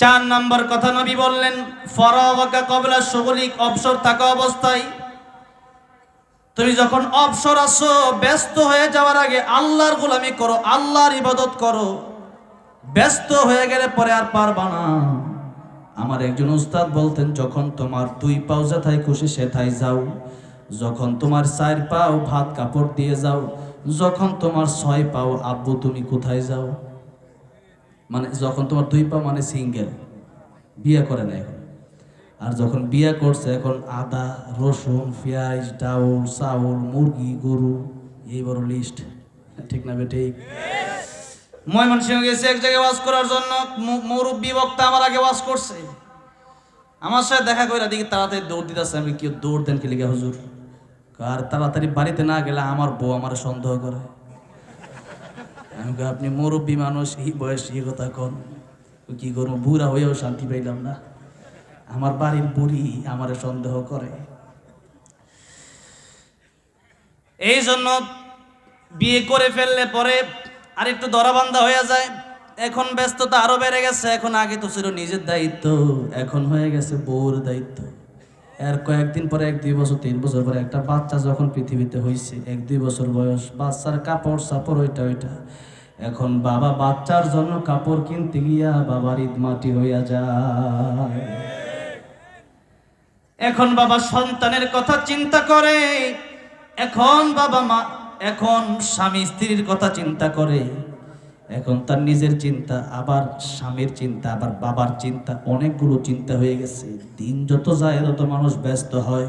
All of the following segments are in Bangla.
চার নাম্বার কথা নবী বললেন, ফরাওয়াকা কবলা সগলিক অবসর থাকা অবস্থায় তুমি যখন অবসর আসো ব্যস্ত হয়ে যাওয়ার আগে আল্লাহর গোলামি করো, আল্লাহর ইবাদত করো। ব্যস্ত হয়ে গেলে পরে আর পারবা না। আমার একজন উস্তাদ বলতেন, যখন তোমার দুই পাও যেথায় খুশি সেথায় যাও। যখন তোমার চার পাও ভাত কাপড় দিয়ে যাও। যখন তোমার ছয় পাও, আব্বু তুমি কোথায় যাও? মানে যখন তোমার দুই পা মানে সিঙ্গেল বিয়ে করে না এখন। আর যখন বিয়ে করছে, এখন আদা, রসুন, পেঁয়াজ, ডাউল, চাউল, মুরগি, গরু, এই বড় লিস্ট ঠিক না ঠিক ময়মনসিংহ গেছে এক জায়গায় ওয়াজ করার জন্য। মুরব্বী বক্তা আমার আগে ওয়াজ করছে। আমার সাথে দেখা করে দিকে তাড়াতাড়ি দৌড় দিতেছে। আমি কি দৌড় দেন কি লিখে হুজুর? আর তাড়াতাড়ি বাড়িতে না গেলে আমার বউ আমার সন্দেহ করে। আমি আপনি মুরব্বী মানুষ, এই বয়স এই কথা কন। কি করব? বুড়া হয়েও শান্তি পাইলাম না। আমার বাড়ির বুড়ি আমারে সন্দেহ করে। এই জন্য বিয়ে করে ফেললে পরে আর একটু দরাবান্ধা হয়ে যায়। এখন ব্যস্ততা আরও বেড়ে গেছে। এখন আগে তো ছিল নিজের দায়িত্ব, এখন হয়ে গেছে বউর দায়িত্ব। এর কয়েকদিন পরে, এক দুই বছর, তিন বছর পরে একটা বাচ্চা যখন পৃথিবীতে হয়েছে এক দুই বছর বয়স, বাচ্চার কাপড় সাপড় ওইটা ওইটা। এখন বাবা বাচ্চার জন্য কাপড় কিনতে গিয়া বাবার ঈদ মাটি হইয়া যায়। এখন বাবা সন্তানের কথা চিন্তা করে। এখন বাবা মা, এখন স্বামী স্ত্রীর কথা চিন্তা করে। এখন তার নিজের চিন্তা, আবার স্বামীর চিন্তা, আবার বাবার চিন্তা, অনেকগুলো চিন্তা হয়ে গেছে। দিন যত যায়, তত মানুষ ব্যস্ত হয়।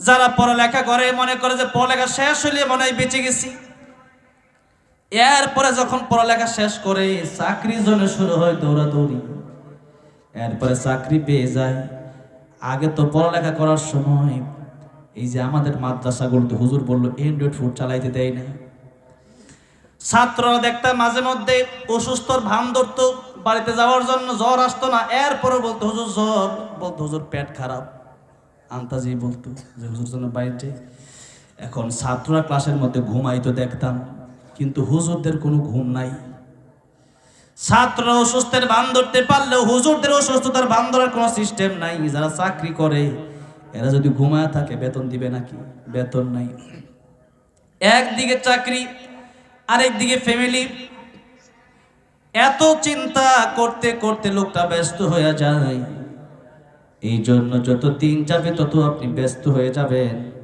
যারা পড়ালেখা করে, মনে করে যে পড়ালেখা শেষ হলে মনে হয় বেঁচে গেছি। এরপরে যখন পড়ালেখা শেষ করে চাকরির জন্য শুরু হয় দৌড়াদৌড়ি। এরপরে চাকরি পেয়ে যায়। আগে তো পড়ালেখা করার সময় এই যে আমাদের মাদ্রাসাগুলোতে হুজুর বলল অ্যান্ড্রয়েড ফোন চালাইতে দেয় না। ছাত্ররা দেখতাম মাঝে মধ্যে অসুস্থর ভান ধরতো, বাড়িতে যাওয়ার জন্য জ্বর আসতো না। এরপরে বলতো, হুজুর, জ্বর। বলতো, হুজুর, পেট খারাপ। আন্তাজি বলতো যে, হুজুর জন্য বাড়িতে এখন ছাত্ররা ক্লাসের মধ্যে ঘুমাইতো দেখতাম। কিন্তু হুজুরদের কোনো ঘুম নাই। ছাত্ররা অসুস্থের বান ধরতে পারলেও হুজুরদের অসুস্থতার বান ধরার কোনো সিস্টেম নাই। যারা চাকরি করে, এরা যদি ঘুমায় থাকে, বেতন দিবে নাকি? বেতন নাই। একদিকে চাকরি, আরেকদিকে ফ্যামিলি এত চিন্তা করতে করতে লোকটা ব্যস্ত হয়ে যায়। এই জন্য যত দিন যাবে তত আপনি ব্যস্ত হয়ে যাবেন।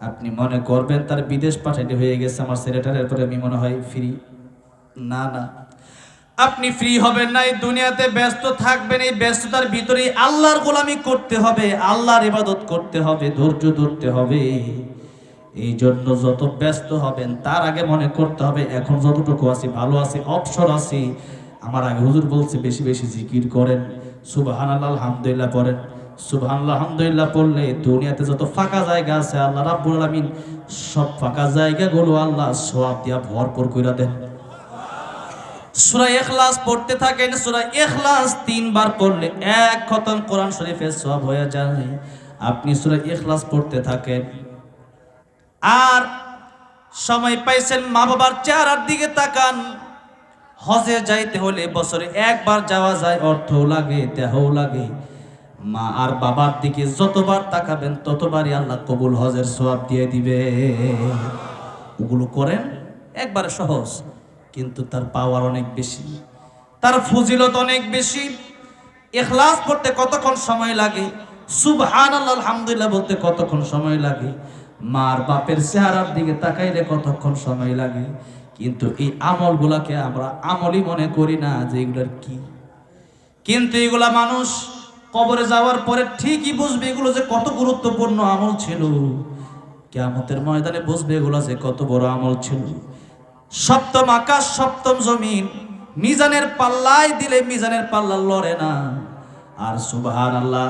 আপনি মনে করবেন তার বিদেশ পাঠাইতে হয়ে গেছে আমার ছেলেটার এরপরে আমি মনে হয় ফ্রি না না। আপনি ফ্রি হবেন না, এই দুনিয়াতে ব্যস্ত থাকবেন, এই ব্যস্ততার ভিতরে আল্লাহর গোলামি করতে হবে, আল্লাহর ইবাদত করতে হবে, ধৈর্য ধরতে হবে। এই জন্য যত ব্যস্ত হবেন, তার আগে মনে করতে হবে, এখন যতটুকু আছি, ভালো আছি, অবসর আছি। আমার আগে হুজুর বলছে, বেশি বেশি জিকির করেন। সুবাহান আল্লাহ আলহামদুলিল্লাহ পড়েন। সুবাহান আলহামদুলিল্লাহ পড়লে দুনিয়াতে যত ফাঁকা জায়গা আছে, আল্লাহ রাব্বুল আলামিন সব ফাঁকা জায়গাগুলো আল্লাহ সোয়াব দিয়া ভরপুর কইরা দেন। সূরা ইখলাস পড়তে থাকেন, সূরা ইখলাস তিনবার পড়লে এক খতম কোরআন শরীফের সব হয়ে যায়। আপনি সূরা ইখলাস পড়তে থাকেন, আর সময় পাইছেন মা বাবার চেহারার দিকে তাকান। হজে যাইতে হলে বছরে একবার যাওয়া যায় অর্থ লাগে, দেহও লাগে। মা আর বাবার দিকে যতবার তাকাবেন, ততবারই আল্লাহ কবুল হজের সওয়াব দিয়ে দিবে। ওগুলো করেন, একবারে সহজ, কিন্তু তার পাওয়ার অনেক বেশি, তার ফজিলত অনেক বেশি। এখলাস পড়তে কতক্ষণ সময় লাগে? সুবহান আলহামদুলিল্লাহ বলতে কতক্ষণ সময় লাগে? মার বাপের চেহারার দিকে তাকাইলে কতক্ষণ সময় লাগে? কিন্তু এই আমলগুলাকে আমরা আমলই মনে করি না যে এগুলার কি। কিন্তু এগুলা মানুষ কবরে যাওয়ার পরে ঠিকই বুঝবে এগুলো যে কত গুরুত্বপূর্ণ আমল ছিল। কেয়ামতের ময়দানে বুঝবে এগুলো যে কত বড় আমল ছিল। সপ্তম আকাশ, সপ্তম জমিন, মিজানের পাল্লায় দিলে মিজানের পাল্লা লড়ে না। আর সুবহান আল্লাহ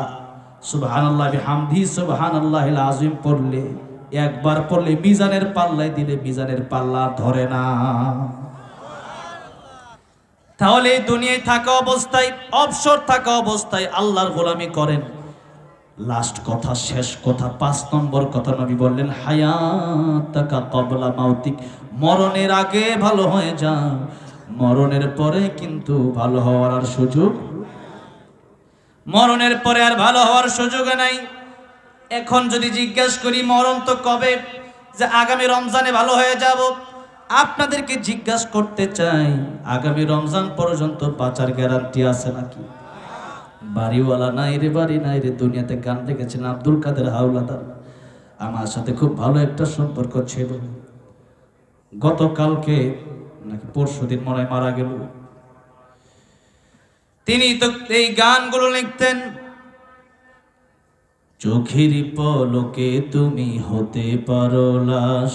সুবহান আল্লাহ হামদি সুবহান আল্লাহ আজিম পড়লে, একবার পড়লে মিজানের পাল্লায় দিলে মিজানের পাল্লা ধরে না। তাহলে এই দুনিয়ায় থাকা অবস্থায়, অবসর থাকা অবস্থায় আল্লাহর গোলামি করেন। লাস্ট কথা, শেষ কথা, পাঁচ নম্বর কথা নবী বললেন, হায়াতাকা কবলা মাউতিক, মরণের আগে ভালো হয়ে যা মরণের পরে কিন্তু ভালো হওয়ার আর সুযোগ মরণের পরে আর ভালো হওয়ার সুযোগ নাই। এখন যদি জিজ্ঞেস করি, মরণ তো কবে? যে আগামী রমজানে ভালো হয়ে যাব। আপনাদেরকে জিজ্ঞাসা করতে চাই, আগামী রমজান পর্যন্ত বাঁচার গ্যারান্টি আছে নাকি? বাড়িওয়ালা নাই রে, বাড়ি নাই রে, দুনিয়াতে গান দেখেছেন আব্দুল কাদের হাওলাদার। আমার সাথে খুব ভালো একটা সম্পর্ক ছিল। গতকালকে নাকি পরশু দিন মনে মারা গেল। তিনি তো এই গানগুলো লিখতেন, চোখের পলকে তুমি হতে পারো লাশ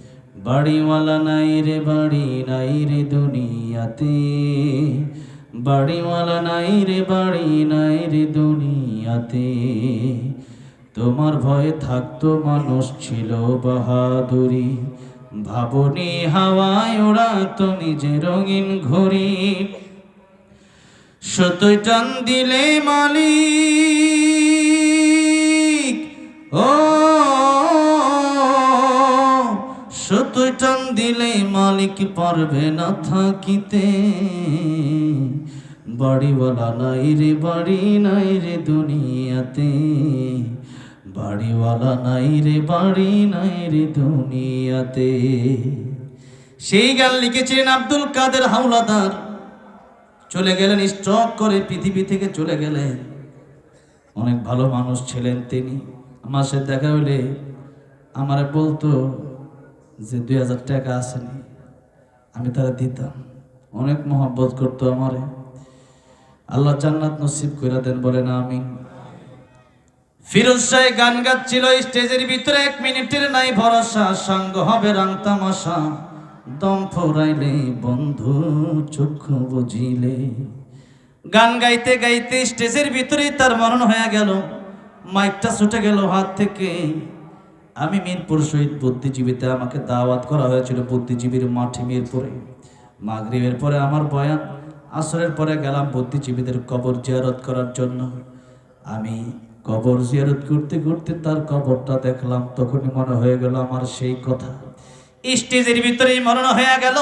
বাড়িওয়ালা নাই রে, বাড়ি নাই রে দুনিয়াতে। বাড়িওয়ালা নাই রে, বাড়ি নাই রে দুনিয়াতে। তোমার ভয়ে থাকতো মানুষ ছিল বাহাদুরি। ভাবনি হাওয়ায় ওড়াতো নিজে রঙিন ঘড়ি। সতই টান দিলে মালিক, ও টান দিলে মালিক পারবে না থাকিতে। বাড়িওয়ালা নাই রে, বাড়ি নাই রে দুনিয়াতে। বাড়িওয়ালা নাই রে, বাড়ি নাই রে দুনিয়াতে। সেই গান লিখেছিলেন আব্দুল কাদের হাওলাদার। চলে গেলেন স্ট্রক করে পৃথিবী থেকে চলে গেলেন। অনেক ভালো মানুষ ছিলেন তিনি। আমার সাথে দেখা হলে আমারে বলতো যে দুই হাজার টাকা আসেনি আমি তারা দিতাম। অনেক মহব্বত করতো আমারে। আল্লাহ জান্নাত নসিব করে দেন, বলেন আমি ফিরোজ শাহ গান গাচ্ছিল, স্টেজের ভিতরে এক মিনিটের নাই ভরসা, সঙ্গ হবে রাং তামাশা। দম ফোরাইলে, বন্ধু চক্ষু বুঝিলে। গান গাইতে গাইতে স্টেজের ভিতরেই তার মরণ হয়ে গেল। মাইকটা ছুটে গেল হাত থেকে। আমি মিরপুর শহীদ বুদ্ধিজীবীতে আমাকে দাওয়াত করা হয়েছিল বুদ্ধিজীবীর মাঠে মিরপুরে। মাগরিবের পরে আমার বয়ান, আসরের পরে গেলাম বুদ্ধিজীবীদের কবর জিয়ারত করার জন্য। আমি কবর জিয়ারত করতে করতে তার কবরটা দেখলাম, তখনই মনে হয়ে গেল আমার সেই কথা। স্টেজের ভিতরেই মরণ হয়ে গেল।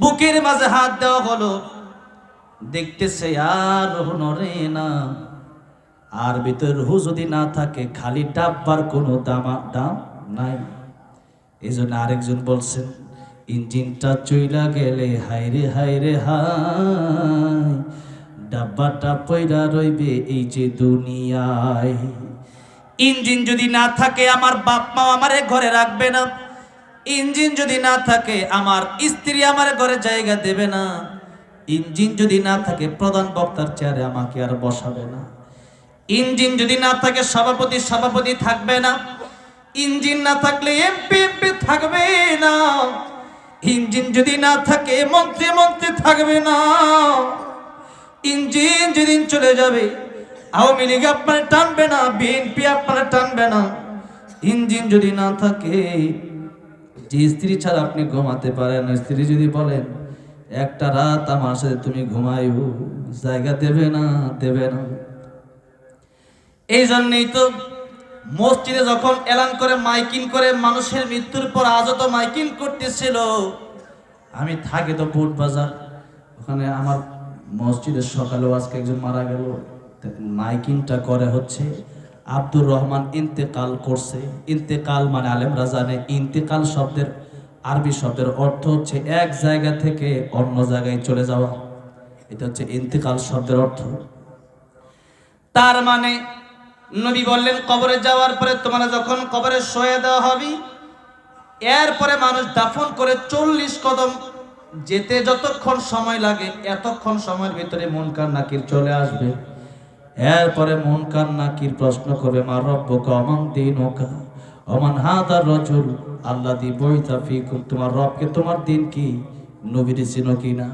বুকের মাঝে হাত দেওয়া হলো। দেখতেছে আর নড়ে না। আর ভিতরে রুহু যদি না থাকে, খালি ডাব্বার কোনো দামা, দাম নাই। এই জন্য আরেকজন বলছেন, ইঞ্জিনটা চইলা গেলে হাইরে হাইরে হাই ডাব্বাটা পয়রা রইবে এই যে দুনিয়ায়। ইঞ্জিন যদি না থাকে, আমার বাপ মা আমারে ঘরে রাখবে না। ইঞ্জিন যদি না থাকে, আমার স্ত্রী আমার ঘরে জায়গা দেবে না। ইঞ্জিন যদি না থাকে, প্রধান বক্তার চেয়ারে আমাকে আর বসাবে না। ইঞ্জিন যদি না থাকে, সভাপতি সভাপতি থাকবে না। ইঞ্জিন না থাকলে এমপি এমপি থাকবে না। ইঞ্জিন যদি না থাকে, মন্ত্রী মন্ত্রী থাকবে না। ইঞ্জিন যেদিন চলে যাবে, আওয়ামী লীগ আপনার টানবে না বিএনপি আপনার টানবে না। ইঞ্জিন যদি না থাকে, যে স্ত্রী ছাড়া আপনি ঘুমাতে পারেন স্ত্রী যদি বলেন, একটা রাত আমার সাথে তুমি ঘুমাইও জায়গা দেবে না দেবে না। এই জন্যই তো মসজিদে যখন এলান করে মাইকিং করে মানুষের মৃত্যুর পর আজও তো মাইকিং করতেছিল। আমি থাকি তো বুট বাজার। ওখানে আমার মসজিদের সকালেও আজকে একজন মারা গেল। মাইকিংটা করে হচ্ছে। আব্দুর রহমান ইন্তেকাল করছে। ইন্তেকাল মানে আলেমরা জানে, ইন্তেকাল শব্দের আরবি শব্দের অর্থ হচ্ছে এক জায়গা থেকে অন্য জায়গায় চলে যাওয়া। এটা হচ্ছে ইন্তেকাল শব্দের অর্থ। তার মানে নবী বললেন, কবরে যাওয়ার পরে তোমার যখন কবরে শোয়ে দেওয়া হবে, এরপরে মানুষ দাফন করে চল্লিশ কদম যেতে যতক্ষণ সময় লাগে, এতক্ষণ সময়ের ভিতরে মন কার নাকির চলে আসবে। এরপরে মন কার নাকির প্রশ্ন করবে, মা রব্বক, অমান দিন ওকা অমান হাদার রজুল আল্লাহ দি বইতা ফিকুম, তোমার রবকে তোমার দিন কি, নবীর চিনো কি না?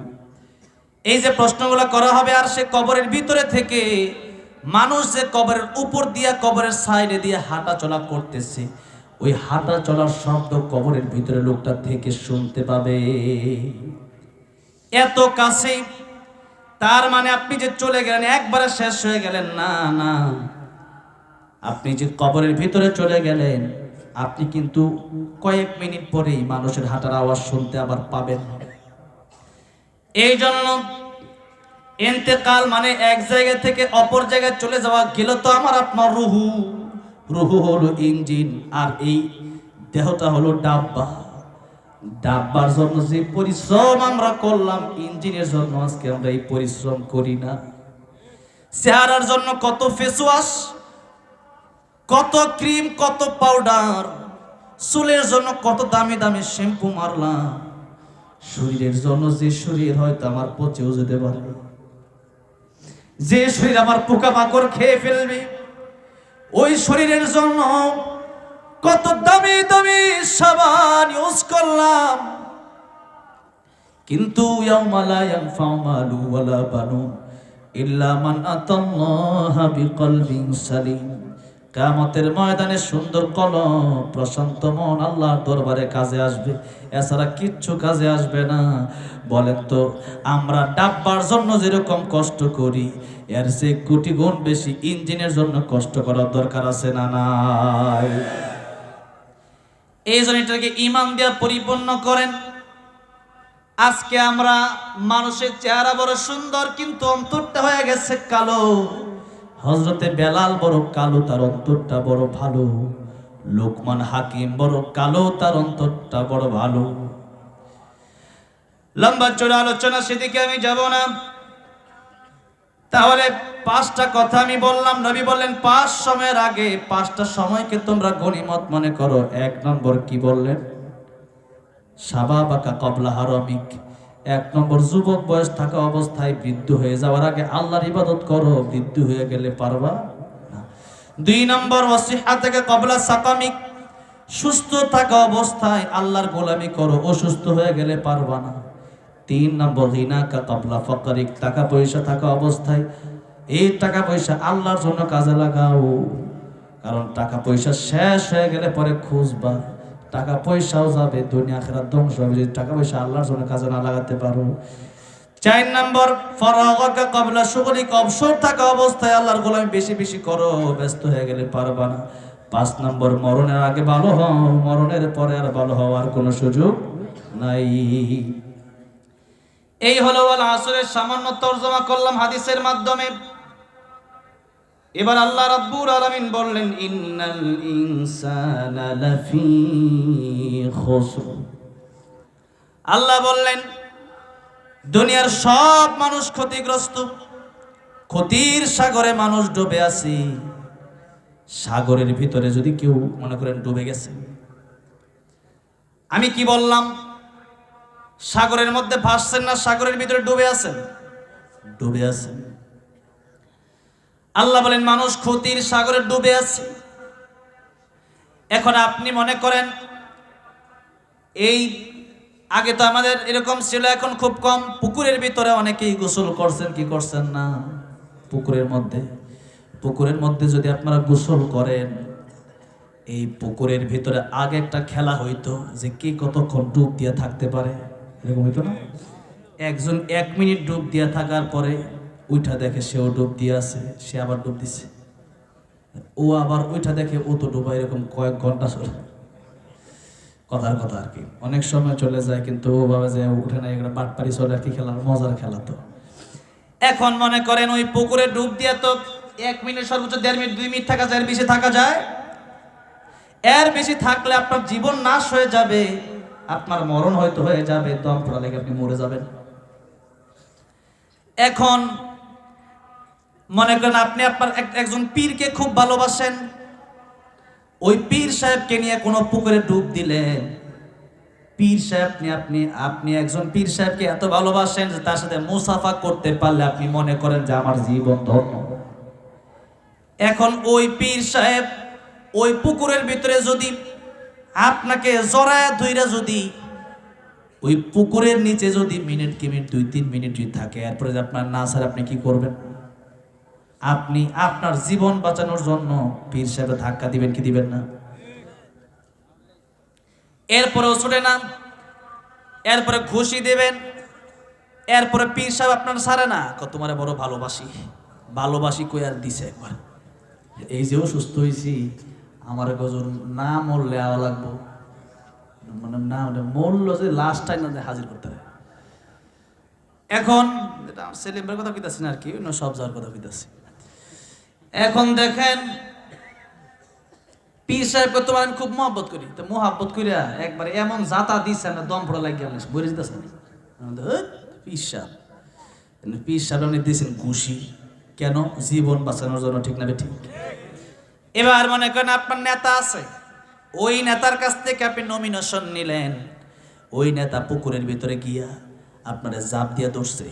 এই যে প্রশ্নগুলো করা হবে, আর সে কবরের ভিতরে থেকে মানুষ যে কবরের উপর দিয়া, কবরের সাইডে দিয়ে হাঁটা চলা করতেছে, ওই হাঁটা চলার শব্দ কবরের ভিতরে লোকটা থেকে শুনতে পাবে। এত কাছে, তার মানে আপনি যে চলে গেলেন, একবারে শেষ হয়ে গেলেন, না না। আপনি যে কবরের ভিতরে চলে গেলেন, আপনি কিন্তু কয়েক মিনিট পরেই মানুষের হাঁটার আওয়াজ শুনতে আবার পাবেন। এই জন্য এতেকাল মানে এক জায়গা থেকে অপর জায়গায় চলে যাওয়া গেল তো আমার আপনার রুহু। রুহু হলো ইঞ্জিন আর এই দেহটা হলো ডাব্বা। ডাব্বার জন্য যে পরিশ্রম আমরা করলাম, ইঞ্জিনের জন্য আজকে আমরা এই পরিশ্রম করি না। চেহারার জন্য কত ফেসওয়াশ কত ক্রিম কত পাউডার চুলের জন্য কত দামি দামি শ্যাম্পু মারলাম। শরীরের জন্য যে শরীর হয়তো আমার পচেও যেতে পারে। যে শরীর আমার পোকামাকড় খেয়ে ফেলবে, ওই শরীরের জন্য কত দামি দামি সাবান ইউজ করলাম। কিন্তু ইল্লা মান আতাল্লাহ বিকলবিন সালিম। কিয়ামতের ময়দানে সুন্দর কলম, প্রশান্ত মন আল্লাহর দরবারে কাজে আসবে। এছাড়া কিচ্ছু কাজে আসবে না। বলেন তো, আমরা ডাব্বার জন্য যেরকম কষ্ট করি, এর সে কোটি গুণ বেশি ইঞ্জিনের জন্য কষ্ট করার দরকার আছে না নাই? এই জন্য এটাকে ইমান দিয়া পরিপূর্ণ করেন। আজকে আমরা মানুষের চেহারা বড় সুন্দর, কিন্তু অন্তরটা হয়ে গেছে কালো। হজরতে বেলাল বড় কালো, তার অন্তরটা বড় ভালো। লোকমান হাকিম বড় কালো, তার অন্তরটা বড় ভালো। লম্বা চড়া আলোচনা, সেদিকে আমি যাব না। তাহলে পাঁচটা কথা আমি বললাম। নবী বললেন, পাঁচ সময়ের আগে, পাঁচটা সময়কে তোমরা গণিমত মনে করো। এক নম্বর কি বললেন? সাবা সাবাবাকা কবলা হারমিক। এক নম্বর, যুবক বয়স থাকা অবস্থায় বৃদ্ধ হয়ে যাওয়ার আগে আল্লাহর ইবাদত করো, বৃদ্ধ হয়ে গেলে পারবা। দুই নম্বর ওসিহা থেকে কবলা সাকামিক, সুস্থ থাকা অবস্থায় আল্লাহর গোলামি করো, অসুস্থ হয়ে গেলে পারবা না। তিন নম্বর রিনাকা কবলা ফকারিক, টাকা পয়সা থাকা অবস্থায়, এই টাকা পয়সা আল্লাহর জন্য কাজে লাগাও। কারণ টাকা পয়সা শেষ হয়ে গেলে পরে খুঁজবা। টাকা পয়সাও যাবে, দুনিয়া খেরার ধ্বংস হবে। যদি টাকা পয়সা আল্লাহর জন্য কাজে না লাগাতে পারো। চার নম্বর, ফরাগকা কবলা সুগলিক অবসর থাকা অবস্থায় আল্লাহর গোলামি বেশি বেশি করো, ব্যস্ত হয়ে গেলে পারবা না। পাঁচ নম্বর, মরণের আগে ভালো হও, মরণের পরে আর ভালো হওয়ার কোনো সুযোগ নাই। এই হলো আসরের সামান্য তর্জমা করলাম হাদিসের মাধ্যমে। এবার আল্লাহ রাব্বুল আলামিন বললেন, ইন্নাল ইনসানা লাফি খুসর। আল্লাহ বললেন, দুনিয়ার সব মানুষ ক্ষতিগ্রস্ত। ক্ষতির সাগরে মানুষ ডুবে আছে। সাগরের ভিতরে যদি কেউ মনে করেন ডুবে গেছে। আমি কি বললাম? সাগরের মধ্যে ভাসছেন না? সাগরের ভিতরে ডুবে আছেন? ডুবে আছেন। আল্লাহ বলেন, মানুষ ক্ষতির সাগরে ডুবে আছে। এখন আপনি মনে করেন, এই আগে তো আমাদের এরকম ছিল, এখন খুব কম। পুকুরের ভিতরে অনেকেই গোসল করছেন, কি করছেন না? পুকুরের মধ্যে। পুকুরের মধ্যে যদি আপনারা গোসল করেন, এই পুকুরের ভিতরে আগে একটা খেলা হইতো যে কে কতক্ষণ ডুব দিয়ে থাকতে পারে? এরকম হইতো না? একজন এক মিনিট ডুব দিয়ে থাকার পরে উইঠা দেখে সেও ডুব দিয়ে আছে, সে আবার ডুব দিছে। ও আবার ওইটা দেখে ও তো ডুবা এরকম কয়েক ঘণ্টা চলে কথার কথা আর কি। অনেক সময় চলে যায় কিন্তু ও ভাবে যে উঠে না এগুলো বাটপারি চলে আর কি খেলা, মজার খেলা তো। এখন মনে করেন ওই পুকুরে ডুব দিয়ে তো এক মিনিট সর্বোচ্চ দেড় মিনিট, দুই মিনিট থাকা যায় বেশি থাকা যায়? এর বেশি থাকলে আপনার জীবন নাশ হয়ে যাবে, আপনার মরণ হয়তো হয়ে যাবে, দম পড়া লেগে আপনি মরে যাবেন। এখন মনে করেন আপনি আপনার একজন পীরকে খুব ভালোবাসেন, ওই পীর সাহেবকে নিয়ে কোনো পুকুরে ডুব দিলেন পীর সাহেব নিয়ে আপনি আপনি একজন পীর সাহেবকে এত ভালোবাসেন যে তার সাথে মুসাফা করতে পারলে আপনি মনে করেন যে আমার জীবন ধন্য। এখন ওই পীর সাহেব ওই পুকুরের ভিতরে যদি আপনাকে জড়ায় ধইরা যদি, ওই পুকুরের নিচে যদি মিনিট কি মিনিট, দুই তিন মিনিট যদি থাকে, এরপরে আপনার না স্যার আপনি কি করবেন? আপনি আপনার জীবন বাঁচানোর জন্য পীর সাহেব ধাক্কা দিবেন কি দিবেন না? এরপরেও ছুটে না এরপরে ঘুষি দেবেন, এরপরে পীর সাহেব আপনার সারে না তোমারে বড় ভালোবাসি। ভালোবাসি কই আর দিছে একবার। এই যেও সুস্থ হয়েছি আমার গজর না মরলে আওয়া লাগবো। মানে না মানে মরলো যে লাস্ট টাইম না হাজির করতে হবে এখন আমার কথা কইতাছি না আর কি সব যাওয়ার কথা কইতাছি। এখন দেখেন, পীর সাহেবকে তোমার আমি খুব মহব্বত করি। তো মহাব্বত করিয়া একবার এমন জাতা দিচ্ছে না, দম পড়া লাগিয়ে গেল বলে দিতেছে পীর সাহেব। পীর সাহেব আপনি দিয়েছেন ঘুষি কেন? জীবন বাঁচানোর জন্য, ঠিক না ঠিক? এবার মনে করেন আপনার নেতা আছে। ওই নেতার কাছ থেকে আপনি নমিনেশন নিলেন। ওই নেতা পুকুরের ভিতরে গিয়া আপনারে জাপ দিয়া ধরছে।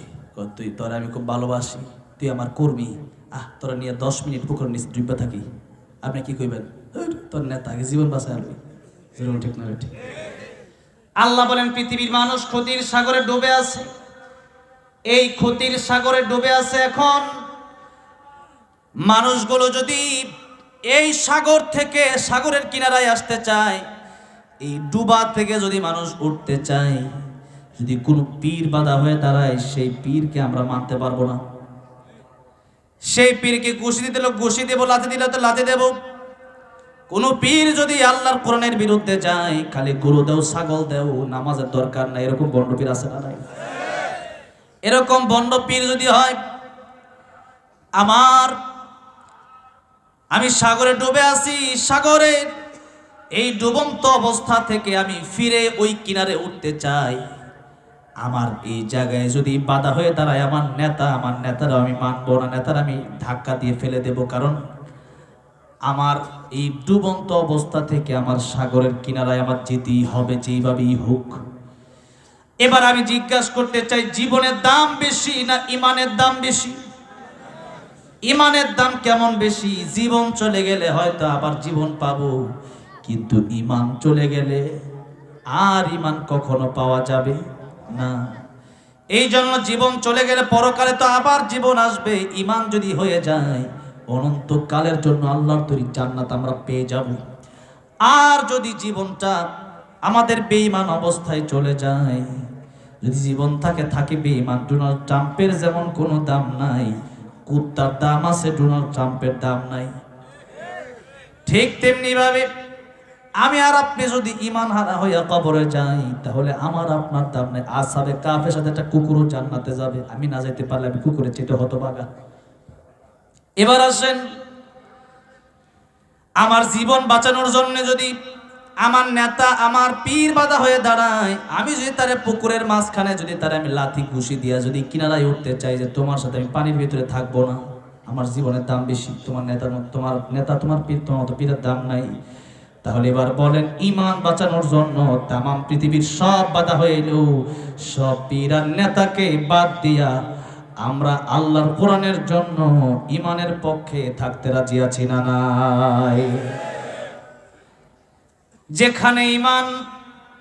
তুই, তোর আমি খুব ভালোবাসি। তুই আমার কর্মী। আহ তোরা নিয়ে দশ মিনিট পুকুরের নিচে ডুবে থাকি। আপনি কি কইবেন? "হেই, তোর নেতা আগে জীবন বাঁচায় আনবি। ঠিক না ঠিক। আল্লাহ বলেন পৃথিবীর মানুষ ক্ষতির সাগরে ডুবে আছে। এই ক্ষতির সাগরে ডুবে আছে এখন। মানুষগুলো যদি এই সাগর থেকে সাগরের কিনারায় আসতে চায় এই ডুবা থেকে যদি মানুষ উঠতে চায় যদি কোনো পীর বাধা হয়ে দাঁড়ায় সেই পীরকে আমরা মানতে পারব না। সেই পীরকে ঘুষি দিতে ঘুষি দেবো, লাথি দিলে তো লাথি দেব। কোনো পীর যদি আল্লাহর কোরআনের বিরুদ্ধে যায়, খালি গরু দেও, ছাগল দেও, নামাজের দরকার নাই, এরকম বন্ড পীর আছে না নাই? এরকম বন্ড পীর যদি হয়, আমার, আমি সাগরে ডুবে আছি সাগরের এই ডুবন্ত অবস্থা থেকে আমি ফিরে ওই কিনারে উঠতে চাই। আমার এই জায়গায় যদি বাধা হয়ে দাঁড়ায়, আমার নেতা, আমার নেতারা আমি মানবো না, নেতারা আমি ধাক্কা দিয়ে ফেলে দেব। কারণ আমার এই ডুবন্ত অবস্থা থেকে আমার সাগরের কিনারায় আমার যেতেই হবে, যেইভাবেই হোক। এবার আমি জিজ্ঞাসা করতে চাই, জীবনের দাম বেশি না ইমানের দাম বেশি? ইমানের দাম কেমন বেশি? জীবন চলে গেলে হয়তো আবার জীবন পাবো, কিন্তু ইমান চলে গেলে আর ইমান কখনো পাওয়া যাবে? না। এই জন্য জীবন চলে গেলে পরকালে তো আবার জীবন আসবে ইমান যদি হয়ে যায়, অনন্তকালের জন্য আল্লাহর তৈরি জান্নাত আমরা পেয়ে যাব। আর যদি জীবনটা আমাদের বেঈমান অবস্থায় চলে যায়, যদি জীবন থাকে থাকে বেঈমান। ডোনাল্ড ট্রাম্পের যেমন কোনো দাম নাই, কুত্তার দাম আছে, ডোনাল্ড ট্রাম্পের দাম নাই। ঠিক তেমনি ভাবে আমি আর আপনি যদি ইমান হারা হইয়া কবরে যাই, তাহলে আমার আপনার দাম আসাবে কাফের সাথে একটা কুকুরও জান্নাতে যাবে। আমি না যাইতে পারলে আমি কুকুরের চেতে হতো বাগা এবার আসেন, আমার জীবন বাঁচানোর জন্য যদি আমার নেতা, আমার পীর বাধা হয়ে দাঁড়ায়, আমি যদি তারে পুকুরের মাঝখানে যদি তারে আমি লাথি ঘুষি দিয়া যদি কিনারায় উঠতে চাই যে তোমার সাথে আমি পানির ভিতরে থাকব না, আমার জীবনের দাম বেশি, তোমার নেতার তোমার নেতা, তোমার পীর, তোমার মতো পীরের দাম নাই। তাহলে এবার বলেন ইমান বাঁচানোর জন্য তামাম পৃথিবীর সব বাধা এলেও সব পীর আর নেতাকে বাদ দিয়া আমরা আল্লাহর কোরআনের জন্য ইমানের পক্ষে থাকতে রাজি আছি না নাই? যেখানে ইমান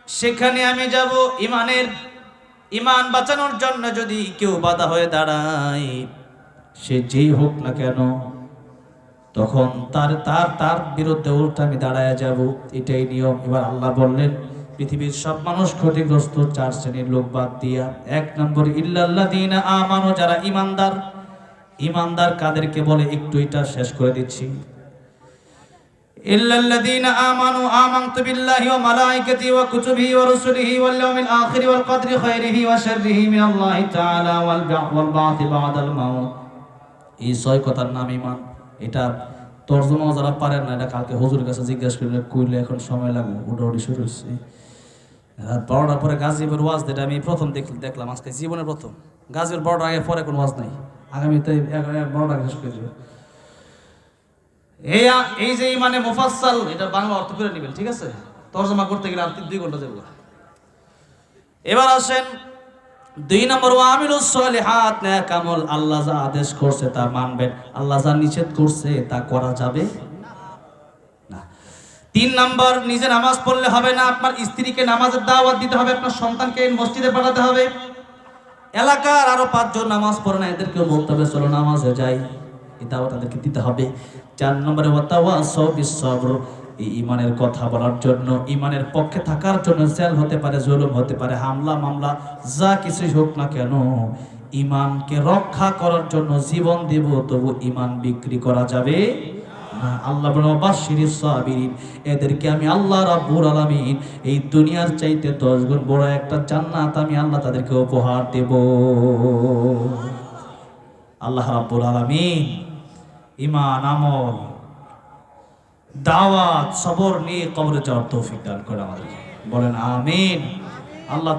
সেখানে আমি যাব। ইমানের ইমান বাঁচানোর জন্য যদি কেউ বাধা হয়ে দাঁড়ায়, সে যেই হোক না কেন তখন তার তার তার বিরুদ্ধে উল্টা আমি দাঁড়ায় যাব, এটাই নিয়ম। এবার আল্লাহ বললেন, পৃথিবীর সব মানুষ ক্ষতিগ্রস্ত, চার শ্রেণির লোক বাদ দিয়া। এক নম্বর ইল্লাল্লা দিন আমানো, যারা ইমানদার ইমানদার কাদেরকে বলে, একটু এটা শেষ করে দিচ্ছি। ইল্লাল্লাযীনা আমানু, আমানতু বিল্লাহি ওয়া মালাঈকাতিহি ওয়া কুতুবিহি ওয়া রুসুলিহি ওয়াল ইয়াউমিল আখির ওয়াল কদরি খাইরিহি ওয়া শাররিহি মিনাল্লাহি তাআলা ওয়াল বা'দ কথার নাম ঈমান। এটা তর্জমা যারা পারেন না, এটা কালকে হুজুরের কাছে জিজ্ঞাসা করলে কইলে এখন সময় লাগবে উঠাউঠি শুরু হচ্ছে রাত বারোটার পরে গাজীপুর ওয়াজ যেটা আমি প্রথম দেখ- দেখলাম, আজকে জীবনের প্রথম। গাজীপুর বারোটার আগে পরে কোনো ওয়াজ নাই। আগামীতে বারোটা শেষ করে দেবে। এই এই যে মানে মুফাসসাল এটা বাংলা অর্থ করে নেবেন, ঠিক আছে? তর্জমা করতে গেলে আর দুই ঘণ্টা যাবে এবার আসেন দুই নম্বর ওয়ামিলুস সলিহাত নেক আমল আল্লাহ যা আদেশ করছে তা মানবেন। আল্লাহ যা নিষেধ করছে তা করা যাবে না। তিন নম্বর, নিজে নামাজ পড়লে হবে না, আপনার স্ত্রীকে নামাজের দাওয়াত দিতে হবে, আপনার সন্তানকে মসজিদে পাঠাতে হবে। এলাকার আরও পাঁচজন নামাজ পড়ে না, এদেরকেও বলতে হবে, চলো নামাজে যাই। দাওয়া তাদেরকে দিতে হবে। চার নম্বরে ওয়াতাওয়া সবিসবর এই ইমানের কথা বলার জন্য, ইমানের পক্ষে থাকার জন্য সেল হতে পারে, জুলুম হতে পারে, হামলা, মামলা, যা কিছুই হোক না কেন, ইমানকে রক্ষা করার জন্য জীবন দেব, তবু ইমান বিক্রি করা যাবে আল্লাহ সাবিরিন এদেরকে আমি আল্লাহ রাব্বুল আলামিন, এই দুনিয়ার চাইতে দশ গুণ বড় একটা জান্নাত আমি আল্লাহ তাদেরকে উপহার দেব। আল্লাহ রাব্বুল আলামিন, ইমান, আমল দাওয়াত সবর নিয়ে কবরে যাওয়ার তৌফিক দান করে আমাদেরকে। বলেন আমিন। আল্লাহ